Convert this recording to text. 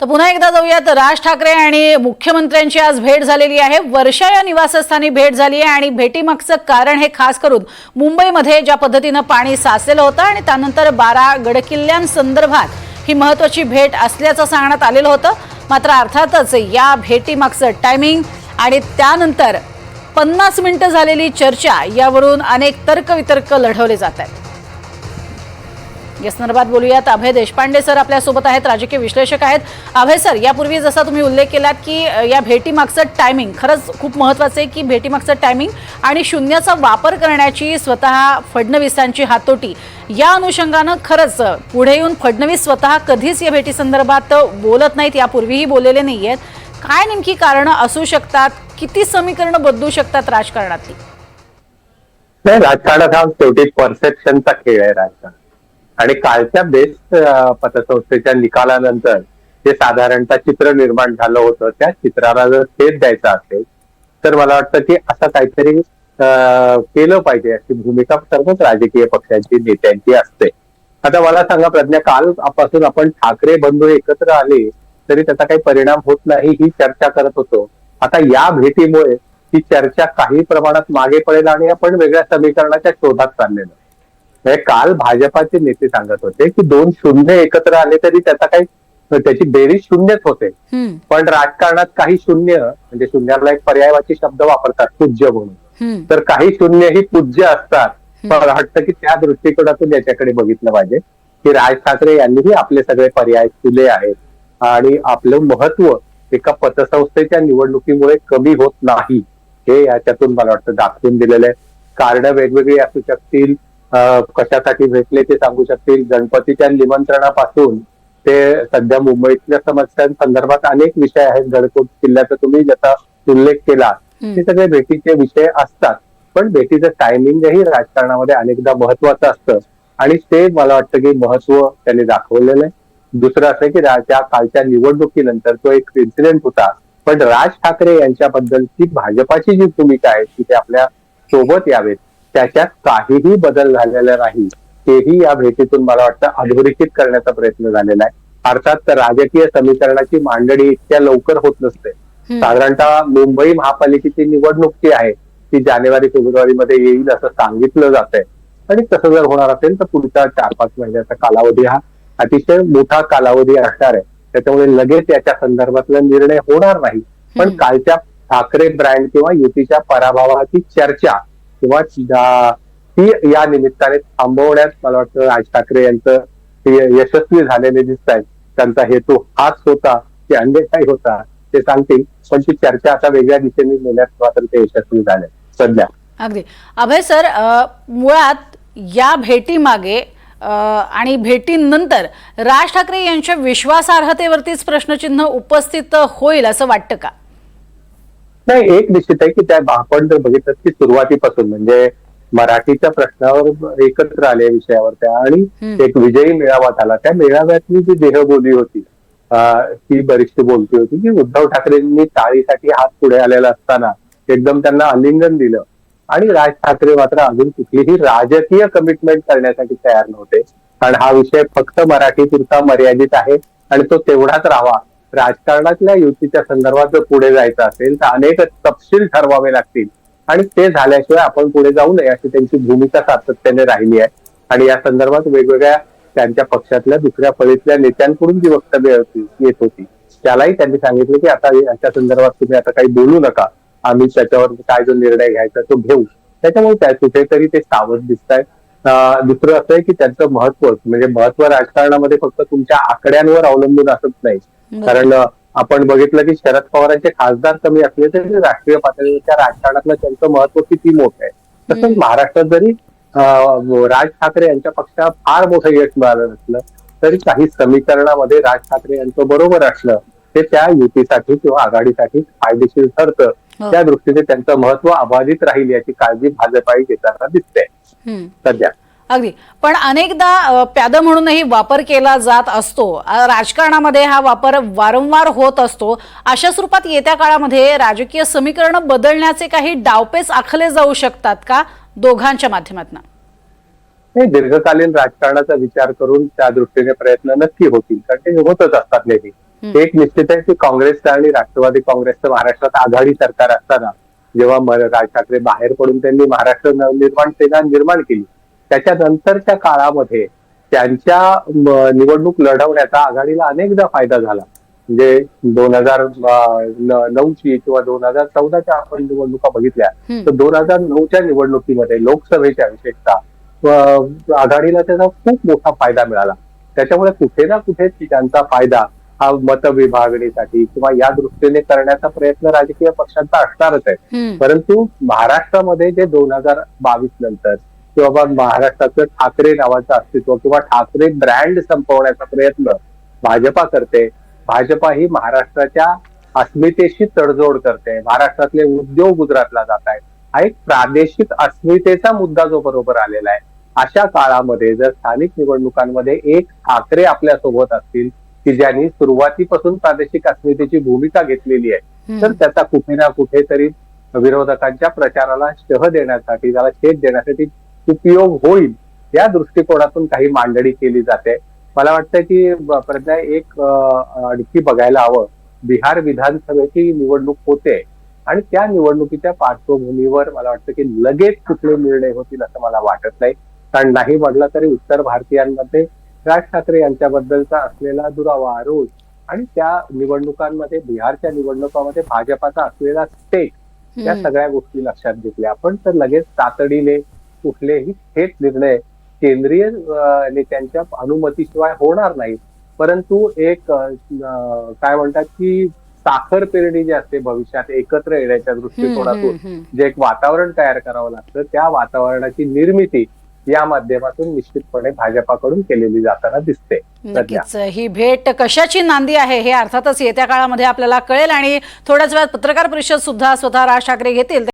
तर पुन्हा एकदा जाऊयात. राज ठाकरे आणि मुख्यमंत्र्यांची आज भेट झालेली आहे. वर्षा या निवासस्थानी भेट झाली आहे आणि भेटीमागचं कारण हे खास करून मुंबईमध्ये ज्या पद्धतीनं पाणी साचलेलं होतं आणि त्यानंतर बारा गडकिल्ल्यांसंदर्भात ही महत्वाची भेट असल्याचं सांगण्यात आलेलं होतं. मात्र अर्थातच या भेटीमागचं टायमिंग आणि त्यानंतर पन्नास मिनिटं झालेली चर्चा यावरून अनेक तर्कवितर्क लढवले जात आहेत. या संदर्भात बोलूयात. अभय देशपांडे सर आपल्यासोबत आहेत राजकीय विश्लेषक आहेत. अभय सर यापूर्वी जसा तुम्ही उल्लेख केलात की या भेटीमागचं टायमिंग खरंच खूप महत्त्वाचं आहे की भेटीमागचं टायमिंग आणि शून्याचा वापर करण्याची स्वतः फडणवीसांची हातोटी या अनुषंगानं खरंच पुढे येऊन फडणवीस स्वतः कधीच या भेटीसंदर्भात बोलत नाहीत यापूर्वीही बोललेले नाही आहेत काय नेमकी कारणं असू शकतात? किती समीकरणं बदलू शकतात राजकारणातली? नाही राजकारणात हा शेवटी परसेप्शनचा खेळ आहे राजकारण. आणि कालच्या बेस्ट पतसंस्थेच्या निकालानंतर जे साधारणतः चित्र निर्माण झालं होतं त्या चित्राला जर सेट द्यायचा असेल तर मला वाटतं की असं काहीतरी केलं पाहिजे अशी भूमिका सर्वच राजकीय पक्षांची नेत्यांची असते. आता मला सांगा प्रज्ञा कालपासून आपण ठाकरे बंधू एकत्र आले तरी त्याचा काही परिणाम होत नाही ही चर्चा करत होतो. आता या भेटीमुळे ही चर्चा काही प्रमाणात मागे पडेल आणि आपण वेगळ्या समीकरणाच्या शोधात चाललेलो काल भाजपाचे नेते सांगत होते की दोन शून्य एकत्र आले तरी त्याचा काही त्याची बेरीज शून्यच होते. पण राजकारणात काही शून्य म्हणजे शून्याला एक पर्यायवाची शब्द वापरतात पूज्य म्हणून. तर काही शून्य ही पूज्य असतात. पण मला वाटतं की त्या दृष्टिकोनातून याच्याकडे बघितलं पाहिजे की राज ठाकरे यांनीही आपले सगळे पर्याय खुले आहेत. आणि आपलं महत्त्व एका पतसंस्थेच्या निवडणुकीमुळे कमी होत नाही. हे याच्यातून मला वाटतं दाखवून दिलेलं आहे. कारण वेगवेगळी असू शकतील कशासाठी भेटले ते सांगू शकतील. गणपतीच्या निमंत्रणापासून ते सध्या मुंबईतल्या समस्यांसंदर्भात अनेक विषय आहेत. गडकोट किल्ल्याचा तुम्ही ज्याचा उल्लेख केला. हे सगळे भेटीचे विषय असतात. पण भेटीचं टायमिंगही राजकारणामध्ये अनेकदा महत्वाचं असतं. आणि ते मला वाटतं की महत्त्व त्यांनी दाखवलेलं आहे. दुसरं असं की त्या कालच्या निवडणुकीनंतर तो एक इन्सिडेंट होता. पण राज ठाकरे यांच्याबद्दलची भाजपाची जी भूमिका आहे की ते आपल्यासोबत यावेत. त्याच्यात काहीही बदल झालेला नाही. तेही या भेटीतून मला वाटतं अधोरेखित करण्याचा प्रयत्न झालेला आहे. अर्थात राजकीय समीकरणाची मांडणी इतक्या लवकर होत नसते. साधारणतः मुंबई महापालिकेची निवडणूक जी आहे. ती जानेवारी फेब्रुवारी मध्ये येईल असं सांगितलं जात आहे आणि तसं जर होणार असेल तर पुढचा चार पाच महिन्याचा कालावधी हा अतिशय मोठा कालावधी असणार आहे. त्याच्यामुळे लगेच याच्या संदर्भातला निर्णय होणार नाही. पण. कालच्या ठाकरे ब्रँड किंवा युतीच्या पराभवाची चर्चा किंवा ती या निमित्ताने थांबवण्यात मला वाटतं राज ठाकरे यांचं यशस्वी झालेले दिसत आहेत त्यांचा हेतू हाच होता की अन्य काही होता ते सांगतील. पण ती चर्चा आता वेगळ्या दिशेने नेण्यात मात्र ते यशस्वी झाले सध्या. अगदी. अभय सर मुळात या भेटीमागे अ, आणि भेटीनंतर राज ठाकरे यांच्या विश्वासार्हतेवरतीच प्रश्नचिन्ह उपस्थित होईल असं वाटतं का? नाही एक निश्चित आहे की त्या आपण जर बघितलं की सुरुवातीपासून म्हणजे मराठीच्या प्रश्नावर एकत्र आले विषयावर त्या आणि. एक विजयी मेळावा झाला. त्या मेळाव्यातली जी देहबोली होती ती बरीचशी बोलती होती की उद्धव ठाकरेंनी टाळीसाठी हात पुढे आलेला असताना एकदम त्यांना आलिंगन दिलं. आणि राज ठाकरे मात्र अजून कुठलीही राजकीय कमिटमेंट करण्यासाठी तयार नव्हते. कारण हा विषय फक्त मराठीपुरता मर्यादित आहे आणि तो तेवढाच राहावा. राजकारणातल्या युतीच्या संदर्भात जर पुढे जायचं असेल तर अनेक तपशील ठरवावे लागतील. आणि ते झाल्याशिवाय आपण पुढे जाऊ नये अशी त्यांची भूमिका सातत्याने राहिली आहे. आणि या संदर्भात वेगवेगळ्या त्यांच्या पक्षातल्या दुसऱ्या फळीतल्या नेत्यांकडून जी वक्तव्य येत होती त्यालाही त्यांनी सांगितलं की आता याच्या संदर्भात तुम्ही आता काही बोलू नका. आम्ही त्याच्यावर काय जो निर्णय घ्यायचा तो घेऊ. त्याच्यामुळे त्या कुठेतरी ते सावध दिसत आहेत दुसरं असं आहे की त्यांचं महत्त्व म्हणजे महत्त्व राजकारणामध्ये फक्त तुमच्या आकड्यांवर अवलंबून असत नाही. कारण आपण बघितलं की शरद पवारांचे खासदार कमी असले तरी राष्ट्रीय पातळीवरच्या राजकारणातलं त्यांचं महत्त्व किती मोठं आहे तसंच. महाराष्ट्रात जरी राज ठाकरे यांच्या पक्षाला फार मोठं यश मिळालं नसलं तरी काही समीकरणामध्ये राज ठाकरे यांचं बरोबर असलं ते त्या युतीसाठी किंवा आघाडीसाठी फायदेशीर ठरतं हो. त्या दृष्टीने त्यांचं महत्त्व अबाधित राहील याची काळजी भाजपाही घेताना दिसते. सध्या अगदी. पण अनेकदा प्याद म्हणूनही वापर केला जात असतो. राजकारणामध्ये हा वापर वारंवार होत असतो. अशा स्वरूपात येत्या काळामध्ये राजकीय समीकरण बदलण्याचे काही डावपेच आखले जाऊ शकतात का? दोघांच्या माध्यमातून. दीर्घकालीन राजकारणाचा विचार करून त्या दृष्टीने प्रयत्न नक्की होतील. कारण ते होतच असतात नेहमी. एक निश्चित आहे की काँग्रेसचं आणि राष्ट्रवादी काँग्रेसचं महाराष्ट्रात आघाडी सरकार असताना जेव्हा राज ठाकरे बाहेर पडून त्यांनी महाराष्ट्र नवनिर्माण सेना निर्माण केली त्याच्यानंतरच्या काळामध्ये त्यांच्या निवडणूक लढवण्याचा आघाडीला अनेकदा फायदा झाला म्हणजे दोन हजार नऊची किंवा दोन हजार चौदाच्या आपण निवडणुका बघितल्या. तर दोन हजार नऊच्या निवडणुकीमध्ये लोकसभेच्या विशेषतः आघाडीला त्याचा खूप मोठा फायदा मिळाला त्याच्यामुळे कुठे ना कुठे त्यांचा फायदा हा मतविभागणीसाठी किंवा या दृष्टीने करण्याचा प्रयत्न राजकीय पक्षांचा असणारच आहे. परंतु महाराष्ट्रामध्ये जे दोन हजार बावीस नंतर किंवा महाराष्ट्राचं ठाकरे नावाचं अस्तित्व किंवा ठाकरे ब्रँड संपवण्याचा प्रयत्न भाजपा करते. भाजपा ही महाराष्ट्राच्या अस्मितेशी तडजोड करते. महाराष्ट्रातले उद्योग गुजरातला जात आहेत. हा एक प्रादेशिक अस्मितेचा मुद्दा जो बरोबर आलेला आहे. अशा काळामध्ये जर स्थानिक निवडणुकांमध्ये एक ठाकरे आपल्यासोबत असतील की ज्यांनी सुरुवातीपासून प्रादेशिक अस्मितेची भूमिका घेतलेली आहे तर. त्याचा कुठे ना कुठेतरी विरोधकांच्या प्रचाराला शह देण्यासाठी त्याला छेद देण्यासाठी उपयोग होईल या दृष्टिकोनातून काही मांडणी केली जाते. मला वाटतं की प्रज्ञा एक आणखी बघायला हवं. बिहार विधानसभेची निवडणूक होते आणि त्या निवडणुकीच्या पार्श्वभूमीवर मला वाटतं की लगेच कुठले निर्णय होतील असं मला वाटत नाही. कारण नाही म्हटलं तरी उत्तर भारतीयांमध्ये राज ठाकरे यांच्याबद्दलचा असलेला दुरावा रोज आणि त्या निवडणुकांमध्ये बिहारच्या निवडणुकांमध्ये भाजपाचा असलेला स्टेक या. सगळ्या गोष्टी लक्षात घेतल्या आपण. तर लगेच तातडीने कुठलेही थेट निर्णय केंद्रीय नेत्यांच्या अनुमतीशिवाय होणार नाही. परंतु एक काय म्हणतात की साखर पेरणी जी असते भविष्यात एकत्र येण्याच्या दृष्टिकोनातून. जे एक वातावरण तयार करावं लागतं त्या वातावरणाची निर्मिती या माध्यमातून निश्चितपणे भाजपाकडून केलेली जाताना दिसते. नक्कीच. ही भेट कशाची नांदी आहे हे अर्थातच येत्या काळामध्ये आपल्याला कळेल आणि थोड्याच वेळात पत्रकार परिषद सुद्धा स्वतः राज ठाकरे घेतील.